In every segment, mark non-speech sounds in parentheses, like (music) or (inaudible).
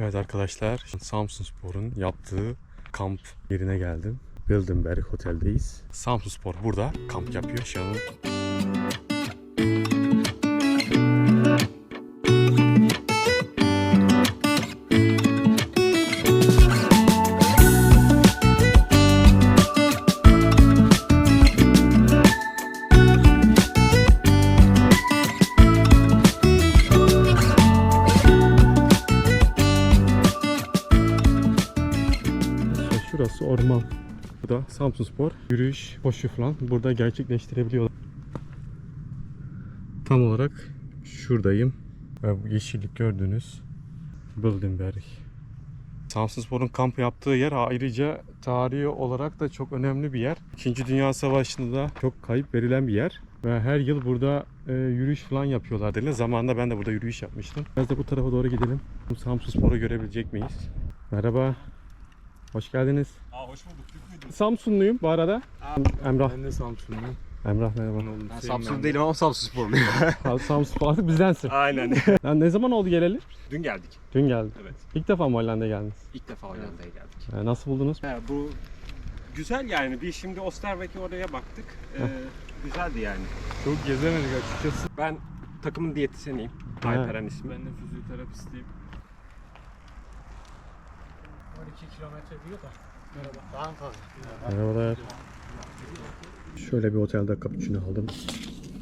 Evet arkadaşlar, Samsun Spor'un yaptığı kamp yerine geldim. Bildenberg Otel'deyiz. Samsun Spor burada kamp yapıyor şu orman. Bu da Samsun Spor. Yürüyüş, koşu falan burada gerçekleştirebiliyorlar. Tam olarak şuradayım. Bu yeşillik gördüğünüz Bildenberg. Samsun Spor'un kamp yaptığı yer ayrıca tarihi olarak da çok önemli bir yer. İkinci Dünya Savaşı'nda da çok kayıp verilen bir yer. Ve her yıl burada e, yürüyüş falan yapıyorlar denildi. Zamanında ben de burada yürüyüş yapmıştım. Biraz da bu tarafa doğru gidelim. Samsun Spor'u görebilecek miyiz? Merhaba. Hoş geldiniz. Aa hoş bulduk. Türk müydün? Samsunluyum bu arada. Emrah. Ben de Samsunluyum. Emrah merhaba. Ben Samsun değilim ama Samsun sporluyum. (laughs) Samsun Spor artık bizdensin. Aynen. (laughs) Yani ne zaman oldu geleli? Dün geldik. Dün geldi. Evet. İlk defa mı Hollanda'ya geldiniz? İlk defa Hollanda'ya geldik. Ee, nasıl buldunuz? He, bu güzel yani. Bir şimdi Osterbeck'e oraya baktık. Ee, güzeldi yani. Çok gezemedik açıkçası. Ben takımın diyetisyeniyim. Alperen ismi. Ben de fizyoterapistiyim. 12 kilometre diyor da. Merhaba. Daha mı fazla? Merhabalar. Şöyle bir otelde cappuccino aldım.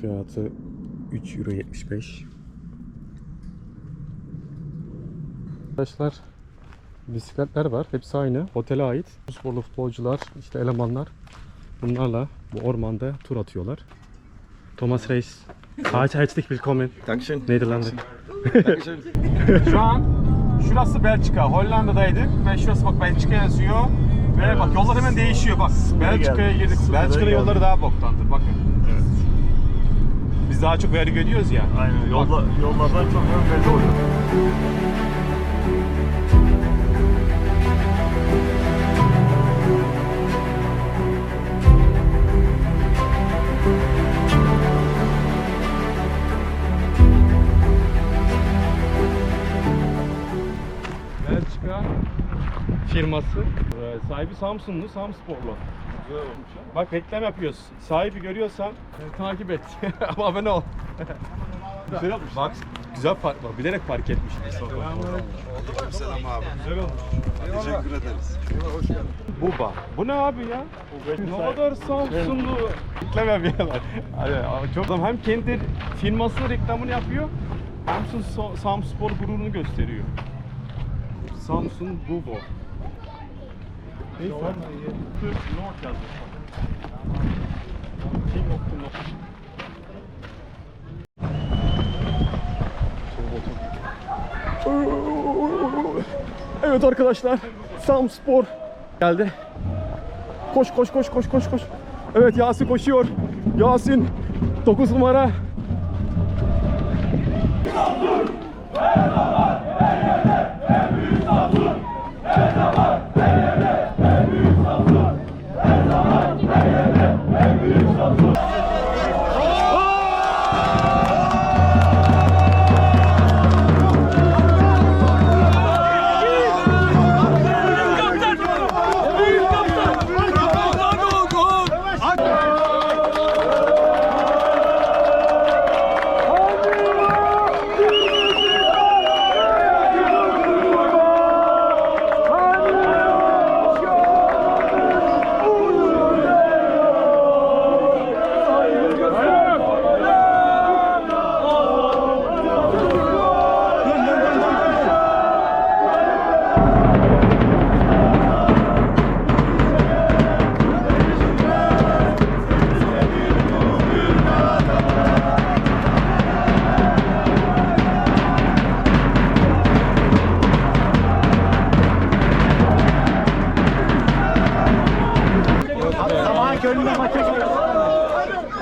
Fiyatı 3 euro 75. Arkadaşlar bisikletler var. Hepsi aynı. Otele ait. Sporlu futbolcular, işte elemanlar bunlarla bu ormanda tur atıyorlar. Thomas Reis. Herzlich willkommen. Dankeschön. Nederlanda. Dankeschön. Şu an şurası Belçika. Hollanda'daydık ve şurası bak Belçika yazıyor. Ve bak yollar hemen değişiyor bak. Belçika'ya girdik. Belçika'nın yolları daha boktandır bakın. Evet. Biz daha çok vergi ödüyoruz ya. Aynen. Yolda, yollardan çok belli oluyor. Sahibi Samsunlu, Samsporlu. Bak reklam yapıyoruz. Sahibi görüyorsan e, takip et. (laughs) Ama abone ol. (laughs) güzel olmuş. Bak güzel park var. Bilerek park etmiş. Selam abi. Güzel olmuş. Teşekkür ederiz. Buba. Bu ne abi ya? Ne kadar Samsunlu. Reklam yapıyorlar. Hani, çok adam hem kendi firmasının reklamını yapıyor. Samsun Samspor gururunu gösteriyor. Samsun Bubo. Evet arkadaşlar, Samspor geldi. Koş koş koş koş koş koş. Evet Yasin koşuyor. Yasin 9 numara. önüne maça gidiyoruz.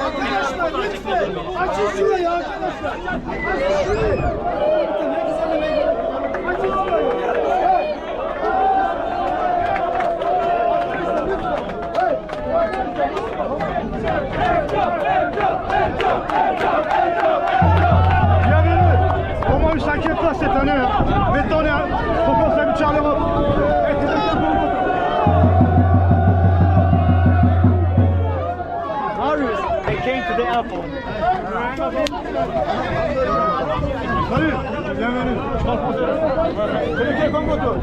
Arkadaşlar lütfen açın şurayı arkadaşlar. Açın şurayı. Açın şurayı. Bienvenue, on m'enchaîne, c'est un heure. Mettons-le Salut, bienvenue. C'est lequel Congo toi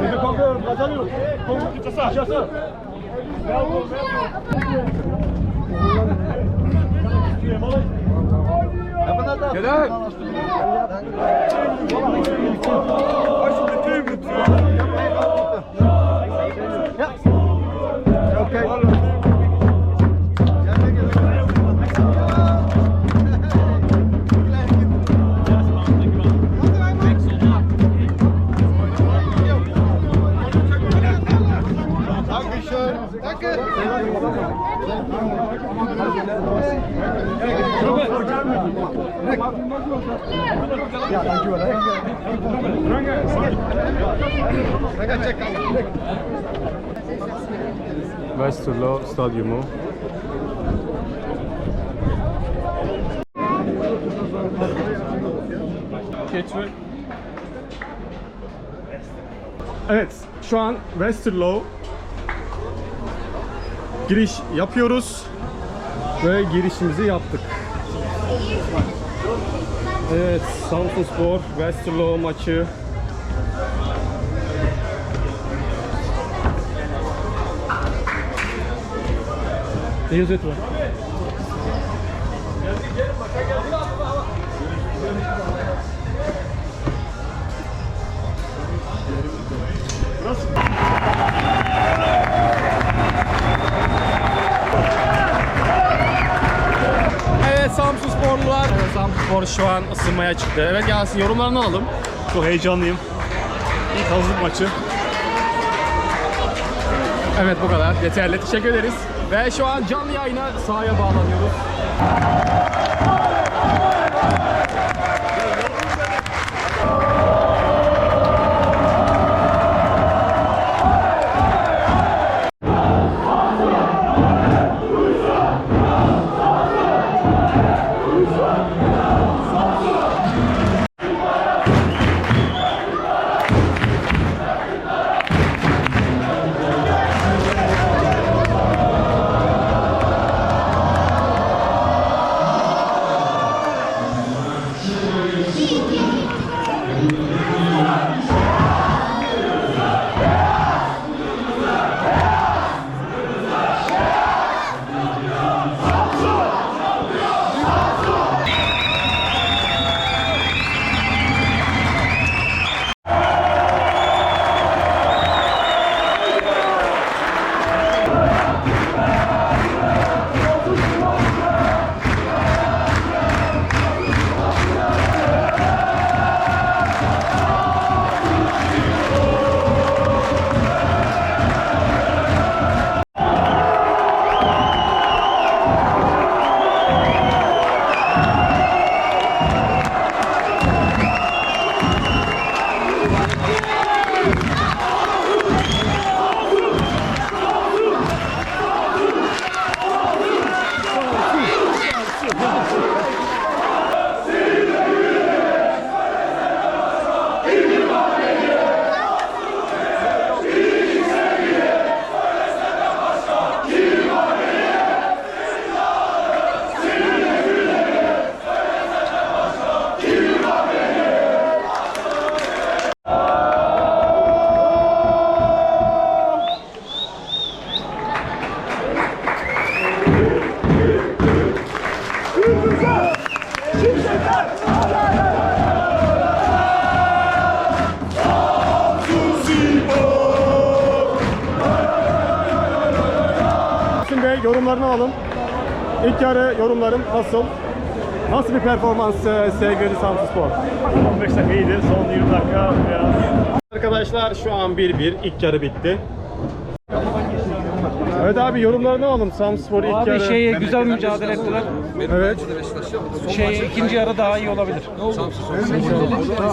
C'est le Congo, Brazzaville Congo Kinshasa Kinshasa Bravo, bravo Gel abi. Başını tüm lütfen. Westerlo Stadyumu. Evet, şu an Westerlo giriş yapıyoruz ve girişimizi yaptık. Evet, Samsunspor Westerlo maçı Ne yazıyor var? Evet şu an ısınmaya çıktı. Evet Yasin yorumlarını alalım. Çok heyecanlıyım. İlk hazırlık maçı. Evet bu kadar. Yeterli. Teşekkür ederiz. Ve şu an canlı yayına sahaya bağlanıyoruz. Bey yorumlarını alalım. İlk yarı yorumlarım nasıl? Nasıl bir performans e, sevgili Samsunspor? 15 dakika iyiydi. Son 20 dakika biraz Arkadaşlar şu an 1-1 ilk yarı bitti. Evet abi yorumlarını alalım Samsunspor ilk Abi yarı. şey güzel mücadele ettiler. Evet. Şey ikinci yarı daha iyi olabilir.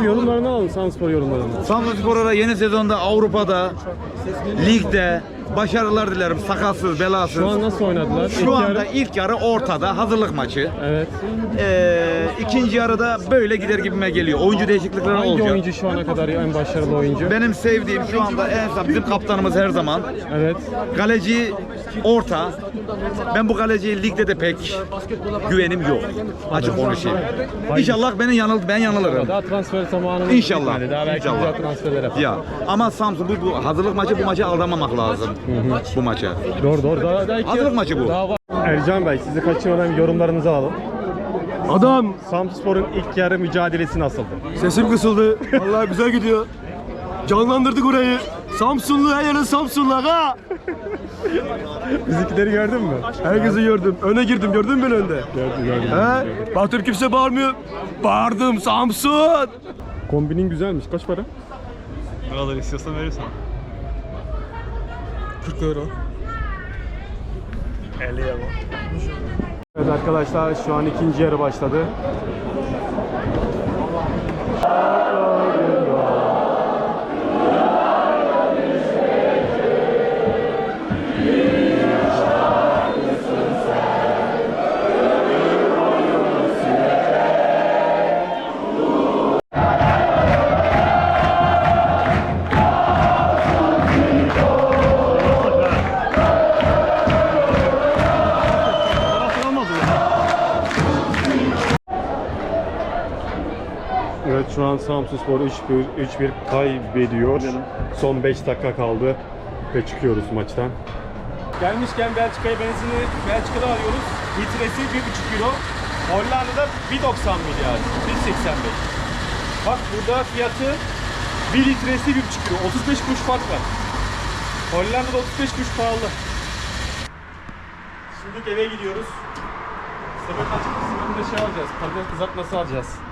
Yorumlarını alalım Samsunspor yorumlarını. Samsunspor'a yeni sezonda Avrupa'da, ligde başarılar dilerim. Sakatsız, belasız. Şu an nasıl oynadılar? İlk Şu anda yarı- ilk yarı ortada hazırlık maçı. Evet. Ee, ikinci yarıda böyle gider gibime geliyor. Oyuncu değişiklikleri Hangi olacak. oyuncu şu ana kadar en başarılı oyuncu? Benim sevdiğim şu anda en bizim kaptanımız her zaman. Evet. Kaleci orta. Ben bu kaleciye ligde de pek güvenim yok. Açık konuşayım. İnşallah beni yanıl ben yanılırım. Daha transfer zamanı İnşallah. bitmedi. Daha belki İnşallah. güzel transferler yapar. Ya ama Samsun bu, bu hazırlık maçı bu maça aldamamak lazım. Bu maça. Doğru doğru. Daha, daha iki- Hazırlık maçı bu. Daha var. Ercan Bey sizi kaçırmadan yorumlarınızı alalım. Adam Samspor'un ilk yarı mücadelesi nasıldı? sesim kısıldı. Vallahi güzel gidiyor. Canlandırdık orayı. Samsunlu her yerin Samsunlu ha. (laughs) Bizimkileri gördün mü? Herkesi gördüm. Öne girdim gördün mü beni önde? Gördüm gördüm. He? Baktım kimse bağırmıyor. Bağırdım Samsun. Kombinin güzelmiş. Kaç para? Ne kadar istiyorsan verirsen. 40 euro. 50 euro. Evet arkadaşlar şu an ikinci yarı başladı. An Samsunspor 3-1 3-1 kaybediyor. Son 5 dakika kaldı ve çıkıyoruz maçtan. Gelmişken Belçika'ya benzini Belçika'da arıyoruz. Litresi 1,5 euro. Hollanda'da 1,90 milyar. 1,85. Bak burada fiyatı 1 litresi 1,5 euro. 35 kuruş fark var. Hollanda'da 35 kuruş pahalı. Şimdi eve gidiyoruz. Sınırın açık sınırında şey alacağız. Patates kızartması alacağız.